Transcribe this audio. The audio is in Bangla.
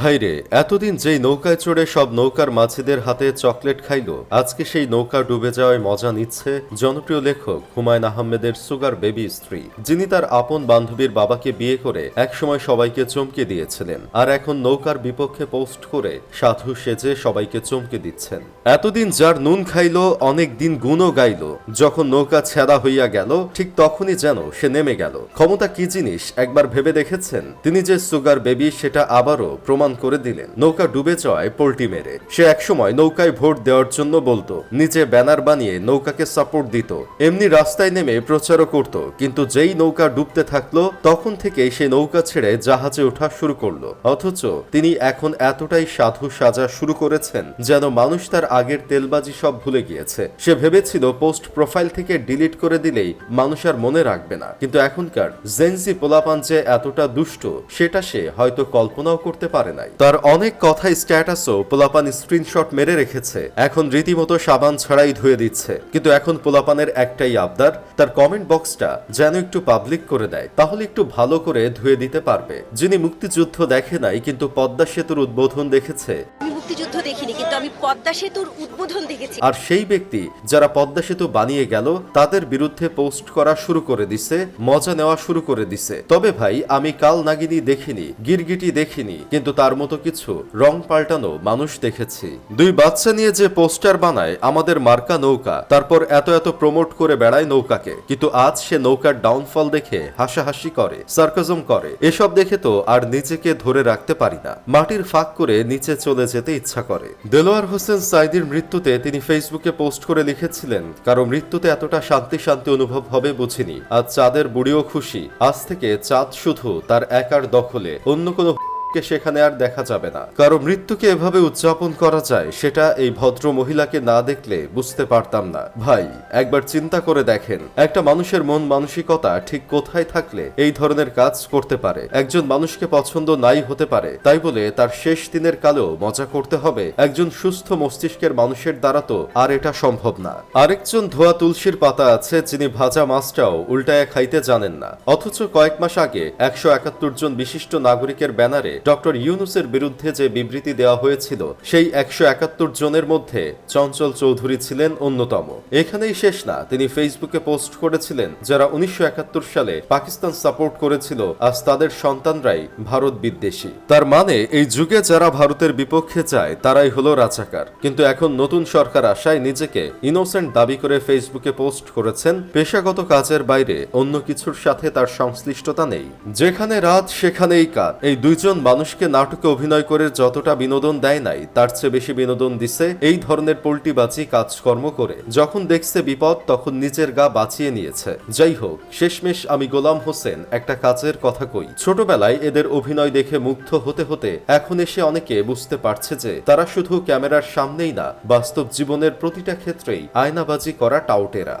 ভাইরে, এতদিন যেই নৌকায় চড়ে সব নৌকার মাঝিদের হাতে চকলেট খাইলো, আজকে সেই নৌকা ডুবে যাওয়ায় মজা নিচ্ছে জনপ্রিয় লেখক হুমায়ুন আহমেদের সুগার বেবি স্ত্রী, যিনি তার আপন বান্ধবীর বাবাকে বিয়ে করে একসময় সবাইকে চমকে দিয়েছিলেন, আর এখন নৌকার বিপক্ষে পোস্ট করে সাধু সেজে সবাইকে চমকে দিচ্ছেন। এতদিন যার নুন খাইলো, অনেক দিন গুণও গাইলো, যখন নৌকা ছেঁড়া হইয়া গেল, ঠিক তখনই যেন সে নেমে গেল। ক্ষমতা কি জিনিস, একবার ভেবে দেখেছেন? তিনি যে সুগার বেবি, সেটা আবারও প্রমাণ করে দিলেন। নৌকা ডুবে যাওয়ায় পোল্টি মেরে। সে একসময় নৌকায় ভোট দেওয়ার জন্য বলতো নিজে ব্যানার বানিয়ে নৌকাকে সাপোর্ট দিত। এমনি রাস্তায় নেমে প্রচারও করত, কিন্তু যেই নৌকা ডুবতে থাকল, তখন থেকে সে নৌকা ছেড়ে জাহাজে ওঠা শুরু করল। অথচ তিনি এখন এতটাই সাধু সাজা শুরু করেছেন যেন মানুষ তার আগের তেলবাজি সব ভুলে গিয়েছে। সে ভেবেছিল পোস্ট প্রোফাইল থেকে ডিলিট করে দিলেই মানুষ আর মনে রাখবে না। কিন্তু এখনকার জেনজি পোলাপান যে এতটা দুষ্ট, সেটা সে হয়তো কল্পনাও করতে পারে নাই। তার অনেক কথা স্ট্যাটাসও পোলাপান স্ক্রিনশট মেরে রেখেছে। এখন রীতিমতো সাবান ছাড়াই ধুয়ে দিচ্ছে। কিন্তু এখন পোলাপানের একটাই আবদার, তার কমেন্ট বক্সটা যেন একটু পাবলিক করে দেয়। তাহলে একটু ভালো করে ধুয়ে দিতে পারবে। যিনি মুক্তিযুদ্ধ দেখে নাই, কিন্তু পদ্মা সেতুর উদ্বোধন দেখেছে। মুক্তিযুদ্ধ দেখিনি আমি পদ্মা সেতুর উদ্বোধন দেখেছি। আর সেই ব্যক্তি যারা পদ্মা সেতু বানিয়ে গেল, তাদের বিরুদ্ধে পোস্ট করা শুরু করে দিছে, মজা নেওয়া শুরু করে দিছে। তবে ভাই, আমি কাল নাগিনী দেখিনি, গিরগিটি দেখিনি, কিন্তু তার মতো কিছু রং পাল্টানো মানুষ দেখেছি। দুই বাচ্চা নিয়ে যে পোস্টার বানায়, আমাদের মার্কা নৌকা, তারপর এত এত প্রমোট করে বেড়ায় নৌকাকে, কিন্তু আজ সে নৌকার ডাউনফল দেখে হাসাহাসি করে, সার্কাজম করে। এসব দেখে তো আর নিজেকে ধরে রাখতে পারি না। মাটির ফাঁক করে নিচে চলে যেতে ইচ্ছা করে। দেলোয়ার হোসেন সাইদির মৃত্যুতে তিনি ফেসবুকে পোস্ট করে লিখেছিলেন, কারও মৃত্যুতে এতটা শান্তি শান্তি অনুভব হবে বুঝিনি। আজ চাঁদের বুড়িও খুশি। আজ থেকে চাঁদ শুধু তার একার দখলে। অন্য কোনো কে সেখানে আর দেখা যাবে না। কারও মৃত্যুকে এভাবে উদযাপন করা যায়, সেটা এই ভদ্র মহিলাকে না দেখলে বুঝতে পারতাম না। ভাই, একবার চিন্তা করে দেখেন, একটা মানুষের মন মানসিকতা ঠিক কোথায় থাকলে এই ধরনের কাজ করতে পারে? একজন মানুষকে পছন্দ নাই হতে পারে, তাই বলে তার শেষ দিনের কালেও মজা করতে হবে। একজন সুস্থ মস্তিষ্কের মানুষের দ্বারা তো আর এটা সম্ভব না। আরেকজন ধোয়া তুলসীর পাতা আছে, যিনি ভাজা মাছটাও উল্টায় খাইতে জানেন না। অথচ কয়েক মাস আগে একশো একাত্তর জন বিশিষ্ট নাগরিকের ব্যানারে ডক্টর ইউনুসের বিরুদ্ধে যে বিবৃতি দেওয়া হয়েছিল, সেই একশো একাত্তর জনের মধ্যে চঞ্চল চৌধুরী ছিলেন অন্যতম। এখানেই শেষ না, তিনি ফেসবুকে পোস্ট করেছিলেন, যারা উনিশশো একাত্তর সালে পাকিস্তান সাপোর্ট করেছিল আজ তাদের সন্তানরাই ভারত বিদ্বেষী। তার মানে এই যুগে যারা ভারতের বিপক্ষে যায়, তারাই হলো রাজাকার। কিন্তু এখন নতুন সরকার আসায় নিজেকে ইনোসেন্ট দাবি করে ফেসবুকে পোস্ট করেছেন, পেশাগত কাজের বাইরে অন্য কিছুর সাথে তার সংশ্লিষ্টতা নেই। যেখানে রাত, সেখানেই কাজ এই দুইজন মানুষকে নাটকে অভিনয় করে যতটা বিনোদন দেয় নাই, তার চেয়ে বেশি বিনোদন দিছে এই ধরনের পোল্টিবাজি কাজকর্ম করে। যখন দেখছে বিপদ, তখন নিজের গা বাঁচিয়ে নিয়েছে। যাই হোক, শেষমেশ আমি গোলাম হোসেন একটা কাজের কথা কই। ছোটবেলায় এদের অভিনয় দেখে মুগ্ধ হতে হতে এখন এসে অনেকে বুঝতে পারছে যে, তারা শুধু ক্যামেরার সামনেই না, বাস্তব জীবনের প্রতিটা ক্ষেত্রেই আয়নাবাজি করা টাউটেরা